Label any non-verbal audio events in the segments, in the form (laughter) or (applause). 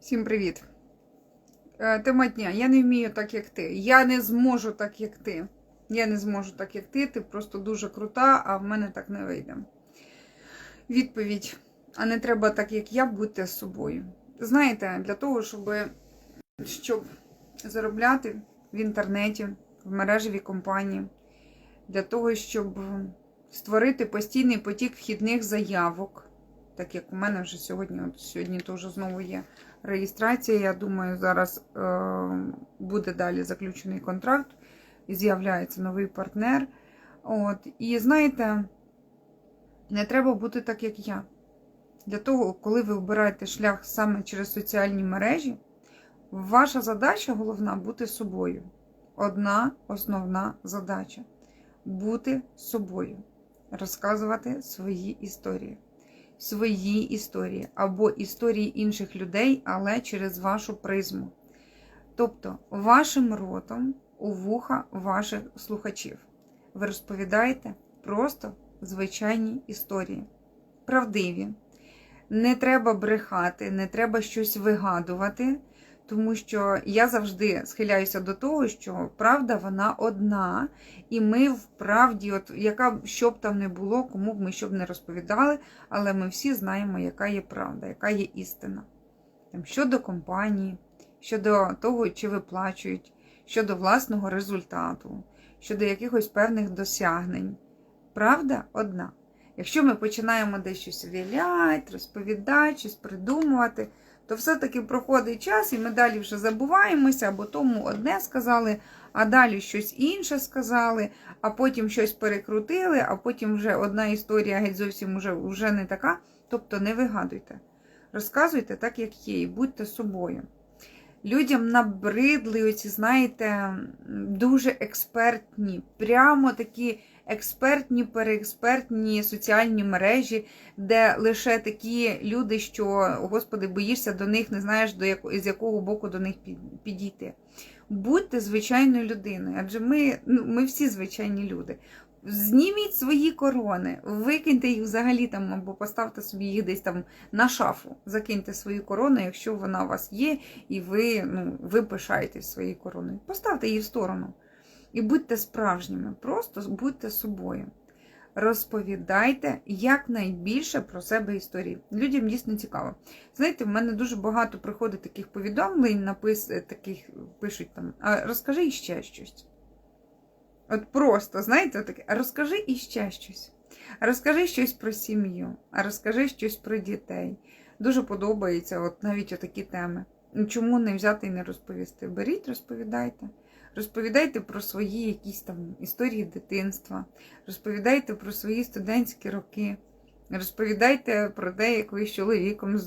Всім привіт. Е, Тема дня. Я не вмію так, як ти. Я не зможу так, як ти. Я не зможу так, як ти. Ти просто дуже крута, а в мене так не вийде. Відповідь. А не треба так, як я, бути з собою. Знаєте, для того, щоб, щоб заробляти в інтернеті, в мережевій компанії, для того, щоб створити постійний потік вхідних заявок, так як у мене вже сьогодні, от сьогодні теж знову є реєстрація. Я думаю, зараз е, буде далі заключений контракт, і з'являється новий партнер. От. І знаєте, не треба бути так, як я. Для того, коли ви обираєте шлях саме через соціальні мережі, ваша задача головна бути собою. Одна основна задача бути собою, розказувати свої історії свої історії або історії інших людей, але через вашу призму. Тобто, вашим ротом у вуха ваших слухачів. Ви розповідаєте просто звичайні історії. Правдиві. Не треба брехати, не треба щось вигадувати, тому що я завжди схиляюся до того, що правда вона одна, і ми в правді, от яка що б там не було, кому б ми що б не розповідали, але ми всі знаємо, яка є правда, яка є істина. Там, Щодо компанії, щодо того, чи виплачують, щодо власного результату, щодо якихось певних досягнень. Правда одна. Якщо ми починаємо десь щось віляти, розповідати, щось придумувати, то все-таки проходить час, і ми далі вже забуваємося, або тому одне сказали, а далі щось інше сказали, а потім щось перекрутили, а потім вже одна історія геть зовсім вже, вже не така. Тобто не вигадуйте. Розказуйте так, як є, і будьте собою. Людям набридли, оці, знаєте, дуже експертні, прямо такі експертні, переекспертні соціальні мережі, де лише такі люди, що, господи, боїшся до них, не знаєш, до яко, з якого боку до них підійти. Будьте звичайною людиною, адже ми, ну, ми всі звичайні люди. Зніміть свої корони, викиньте їх взагалі там, або поставте собі їх десь там на шафу. Закиньте свою корону, якщо вона у вас є, і ви ну, ви пишаєтесь своєю короною. Поставте її в сторону. І будьте справжніми, просто будьте собою. Розповідайте якнайбільше про себе історії. Людям дійсно цікаво. Знаєте, в мене дуже багато приходить таких повідомлень, напис, таких пишуть там, а розкажи іще щось. От просто, знаєте, таке, розкажи іще щось. Розкажи щось про сім'ю, а розкажи щось про дітей. Дуже подобається от навіть отакі теми. Чому не взяти і не розповісти? Беріть, розповідайте. Розповідайте про свої якісь там історії дитинства, розповідайте про свої студентські роки, розповідайте про те, як ви з чоловіком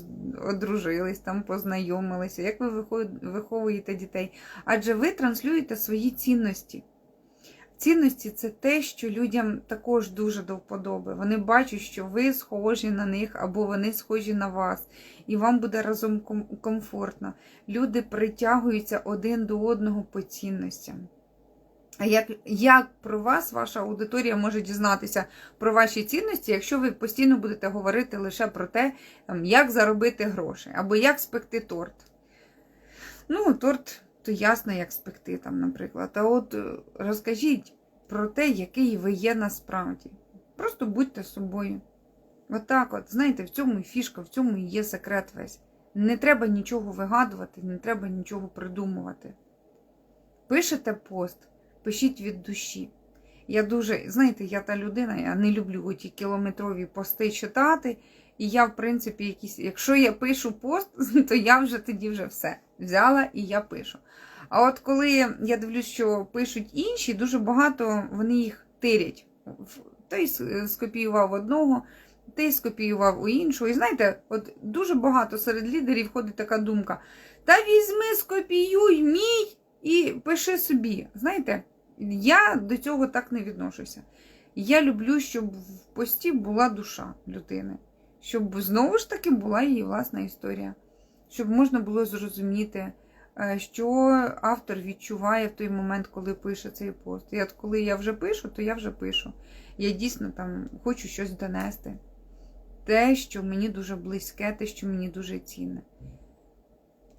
одружились, там познайомилися, як ви виховуєте дітей. Адже ви транслюєте свої цінності. Цінності це те, що людям також дуже до вподоби. Вони бачать, що ви схожі на них або вони схожі на вас, і вам буде разом комфортно. Люди притягуються один до одного по цінностям. А як як про вас ваша аудиторія може дізнатися про ваші цінності, якщо ви постійно будете говорити лише про те, як заробити гроші, або як спекти торт? Ну, торт то ясно, як спекти там, наприклад. А от е, розкажіть про те, який ви є насправді. Просто будьте собою. Отак от, от, знаєте, в цьому і фішка, в цьому і є секрет весь. Не треба нічого вигадувати, не треба нічого придумувати. Пишете пост, пишіть від душі. Я дуже, знаєте, я та людина, я не люблю ті кілометрові пости читати. І я, в принципі, якісь, якщо я пишу пост, (laughs) то я вже тоді вже все взяла і я пишу. А от коли я дивлюсь, що пишуть інші, дуже багато вони їх тирять. Той скопіював одного, той скопіював у іншого. І знаєте, от дуже багато серед лідерів ходить така думка: та візьми, скопіюй мій і пиши собі. Знаєте, я до цього так не відношуся. Я люблю, щоб в пості була душа людини щоб знову ж таки була її власна історія, щоб можна було зрозуміти, е, що автор відчуває в той момент, коли пише цей пост. І от коли я вже пишу, то я вже пишу. Я дійсно там хочу щось донести. Те, що мені дуже близьке, те, що мені дуже цінне.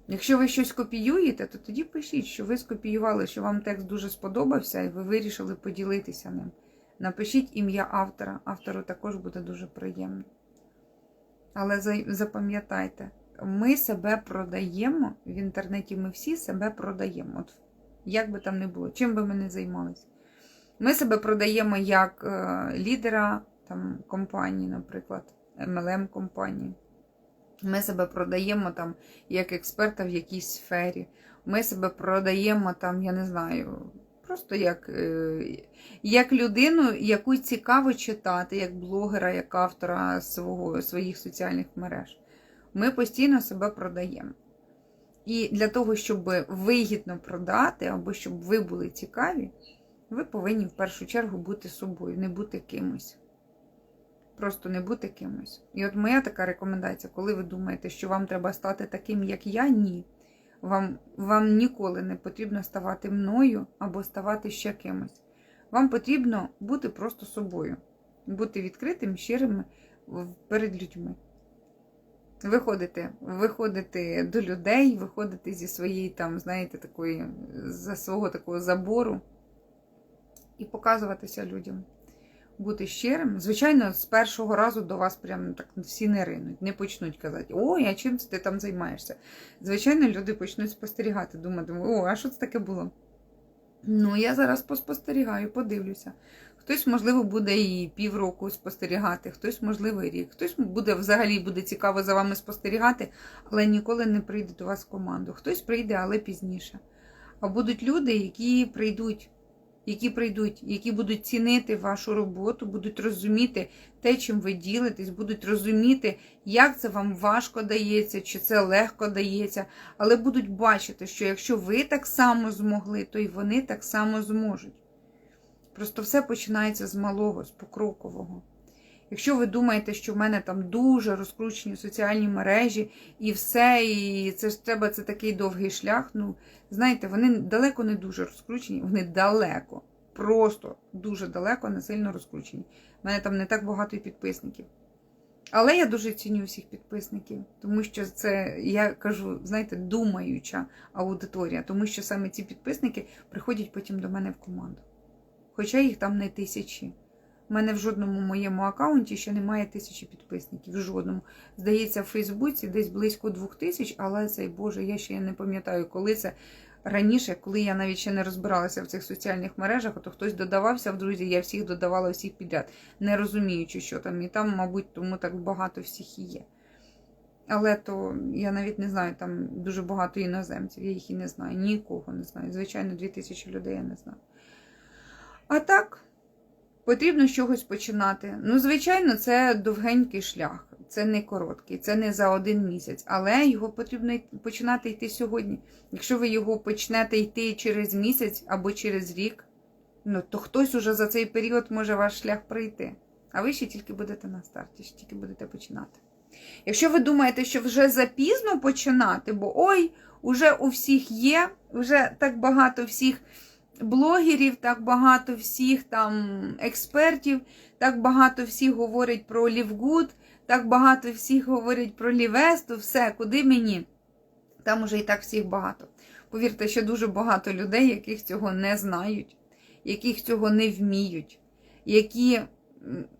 Якщо ви щось копіюєте, то тоді пишіть, що ви скопіювали, що вам текст дуже сподобався, і ви вирішили поділитися ним. Напишіть ім'я автора. Автору також буде дуже приємно. Але запам'ятайте, ми себе продаємо в інтернеті, ми всі себе продаємо. От як би там не було, чим би ми не займалися. Ми себе продаємо як е, лідера там, компанії, наприклад, MLM компанії. Ми себе продаємо там як експерта в якійсь сфері. Ми себе продаємо там, я не знаю, просто як, е, як людину, яку цікаво читати, як блогера, як автора свого, своїх соціальних мереж. Ми постійно себе продаємо. І для того, щоб вигідно продати, або щоб ви були цікаві, ви повинні в першу чергу бути собою, не бути кимось. Просто не бути кимось. І от моя така рекомендація, коли ви думаєте, що вам треба стати таким, як я, ні. Вам, вам ніколи не потрібно ставати мною або ставати ще кимось. Вам потрібно бути просто собою, бути відкритим, щирим перед людьми. Виходити, виходити до людей, виходити зі своєї, там, знаєте, такої, за свого такого забору і показуватися людям. Бути щирим. Звичайно, з першого разу до вас прям так всі не ринуть, не почнуть казати, ой, а чим ти там займаєшся? Звичайно, люди почнуть спостерігати, думати, о, а що це таке було? Ну, я зараз поспостерігаю, подивлюся. Хтось, можливо, буде і півроку спостерігати, хтось, можливо, і рік. Хтось буде взагалі буде цікаво за вами спостерігати, але ніколи не прийде до вас в команду. Хтось прийде, але пізніше. А будуть люди, які прийдуть, які прийдуть, які будуть цінити вашу роботу, будуть розуміти те, чим ви ділитесь, будуть розуміти, як це вам важко дається, чи це легко дається, але будуть бачити, що якщо ви так само змогли, то й вони так само зможуть. Просто все починається з малого, з покрокового. Якщо ви думаєте, що в мене там дуже розкручені соціальні мережі і все, і це ж треба це такий довгий шлях. Ну, знаєте, вони далеко не дуже розкручені, вони далеко, просто дуже далеко, не сильно розкручені. У мене там не так багато і підписників. Але я дуже ціню всіх підписників, тому що це, я кажу, знаєте, думаюча аудиторія, тому що саме ці підписники приходять потім до мене в команду. Хоча їх там не тисячі. У мене в жодному моєму аккаунті ще немає тисячі підписників. В жодному. Здається, в Фейсбуці десь близько двох тисяч, але цей Боже, я ще не пам'ятаю, коли це раніше, коли я навіть ще не розбиралася в цих соціальних мережах, то хтось додавався в друзі, я всіх додавала всіх підряд, не розуміючи, що там. І там, мабуть, тому так багато всіх і є. Але то я навіть не знаю, там дуже багато іноземців, я їх і не знаю, нікого не знаю. Звичайно, дві тисячі людей я не знаю. А так, потрібно з чогось починати. Ну, звичайно, це довгенький шлях, це не короткий, це не за один місяць, але його потрібно починати йти сьогодні. Якщо ви його почнете йти через місяць або через рік, ну, то хтось уже за цей період може ваш шлях пройти. А ви ще тільки будете на старті, ще тільки будете починати. Якщо ви думаєте, що вже запізно починати, бо ой, уже у всіх є, вже так багато всіх блогерів, так багато всіх там експертів, так багато всіх говорять про Лівгуд, так багато всіх говорять про Лівесту, все, куди мені? Там уже і так всіх багато. Повірте, що дуже багато людей, яких цього не знають, яких цього не вміють, які,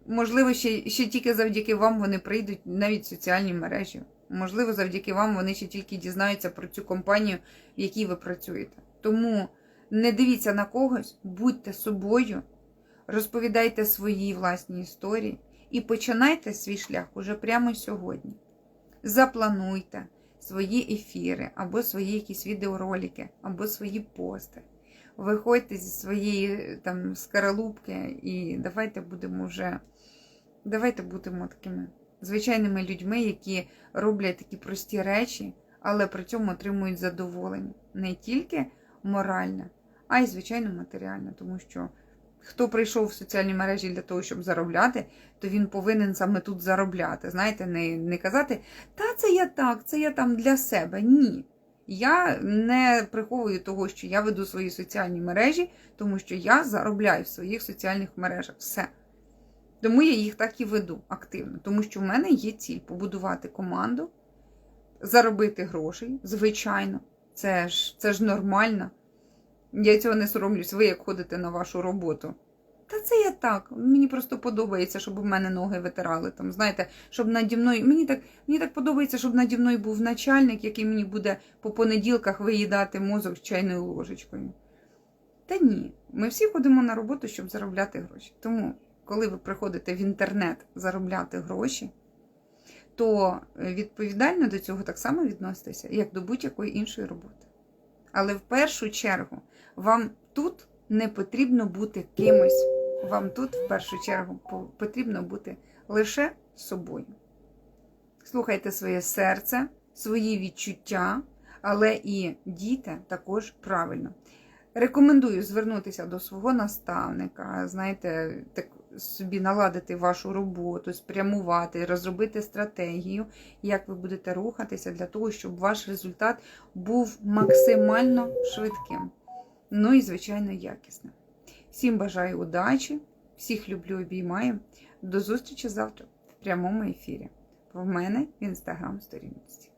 можливо, ще, ще тільки завдяки вам вони прийдуть навіть в соціальні мережі. Можливо, завдяки вам вони ще тільки дізнаються про цю компанію, в якій ви працюєте. Тому не дивіться на когось, будьте собою, розповідайте свої власні історії і починайте свій шлях уже прямо сьогодні. Заплануйте свої ефіри, або свої якісь відеоролики, або свої пости. Виходьте зі своєї там скаралупки і давайте будемо вже. Давайте будемо такими звичайними людьми, які роблять такі прості речі, але при цьому отримують задоволення не тільки моральне, а й звичайно матеріальне, тому що хто прийшов в соціальні мережі для того, щоб заробляти, то він повинен саме тут заробляти. Знаєте, не, не казати, та це я так, це я там для себе. Ні. Я не приховую того, що я веду свої соціальні мережі, тому що я заробляю в своїх соціальних мережах. Все. Тому я їх так і веду активно, тому що в мене є ціль побудувати команду, заробити грошей, звичайно, це ж, це ж нормально. Я цього не соромлюсь, ви як ходите на вашу роботу. Та це я так. Мені просто подобається, щоб у мене ноги витирали. Там, знаєте, щоб наді мною. Мені так, мені так подобається, щоб наді мною був начальник, який мені буде по понеділках виїдати мозок з чайною ложечкою. Та ні, ми всі ходимо на роботу, щоб заробляти гроші. Тому, коли ви приходите в інтернет заробляти гроші, то е, відповідально до цього так само відноситеся, як до будь-якої іншої роботи. Але в першу чергу вам тут не потрібно бути кимось. Вам тут в першу чергу потрібно бути лише собою. Слухайте своє серце, свої відчуття, але і дійте також правильно. Рекомендую звернутися до свого наставника, знаєте, так собі наладити вашу роботу, спрямувати, розробити стратегію, як ви будете рухатися для того, щоб ваш результат був максимально швидким. Ну і, звичайно, якісним. Всім бажаю удачі, всіх люблю, обіймаю. До зустрічі завтра в прямому ефірі. В мене в інстаграм сторінці.